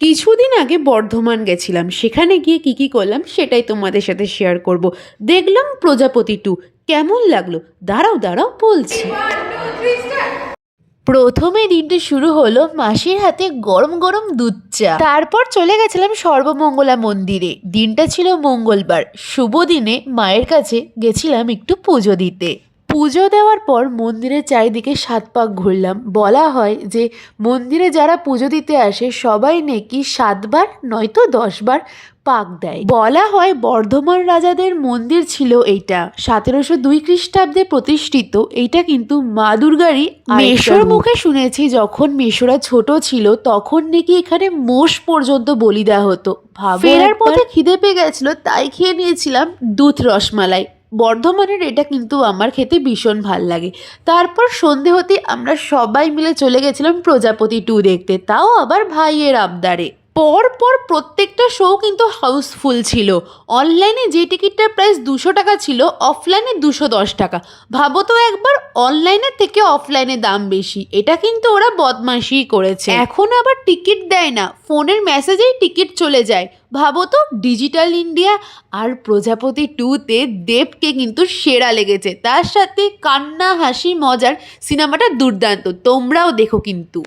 কিছুদিন আগে বর্ধমান গেছিলাম। সেখানে গিয়ে কি কি করলাম সেটাই তোমাদের সাথে শেয়ার করব। দেখলাম প্রজাপতি টু কেমন লাগল? দাঁড়াও দাঁড়াও, বলছি। প্রথমে দিনটা শুরু হলো মাসির হাতে গরম গরম দুধ চা। তারপর চলে গেছিলাম সর্বমঙ্গলা মন্দিরে। দিনটা ছিল মঙ্গলবার। শুভ দিনে মায়ের কাছে গেছিলাম একটু পুজো দিতে। পুজো দেওয়ার পর মন্দিরের চারিদিকে সাত পাক ঘুরলাম। বলা হয় যে মন্দিরে যারা পুজো দিতে আসে সবাই নাকি সাতবার নয়তো দশবার পাক দেয়। বলা হয় বর্ধমান রাজাদের মন্দির ছিল এইটা। সতেরোশো দুই খ্রিস্টাব্দে প্রতিষ্ঠিত। এইটা কিন্তু মা দুর্গারই মেশোর মুখে শুনেছি যখন মেশোরা ছোট ছিল তখন নাকি এখানে মোষ পর্যন্ত বলি দেওয়া হতো। ফেরার পথে খিদে পেয়ে গেছিল তাই খেয়ে নিয়েছিলাম দুধ রসমালাই। বর্ধমানের এটা কিন্তু আমার খেতে ভীষণ ভালো লাগে। তারপর সন্ধে হতে আমরা সবাই মিলে চলে গেছিলাম প্রজাপতি টু দেখতে। তাও আবার ভাইয়ের আবদারে। পর পর প্রত্যেকটা শো কিন্তু হাউসফুল ছিল। অনলাইনে যে টিকিটটার প্রাইস দুশো টাকা ছিল অফলাইনে দুশো দশ টাকা। ভাবো তো একবার অনলাইনের থেকে অফলাইনে দাম বেশি। এটা কিন্তু ওরা বদমাশি করেছে। এখন আবার টিকিট দেয় না। ফোনের মেসেজেই টিকিট চলে যায়। ভাবো তো ডিজিটাল ইন্ডিয়া আর প্রজাপতি টুতে দেবকে কিন্তু সেরা লেগেছে। তার সাথে কান্না, হাসি, মজার সিনেমাটা দুর্দান্ত। তোমরাও দেখো কিন্তু।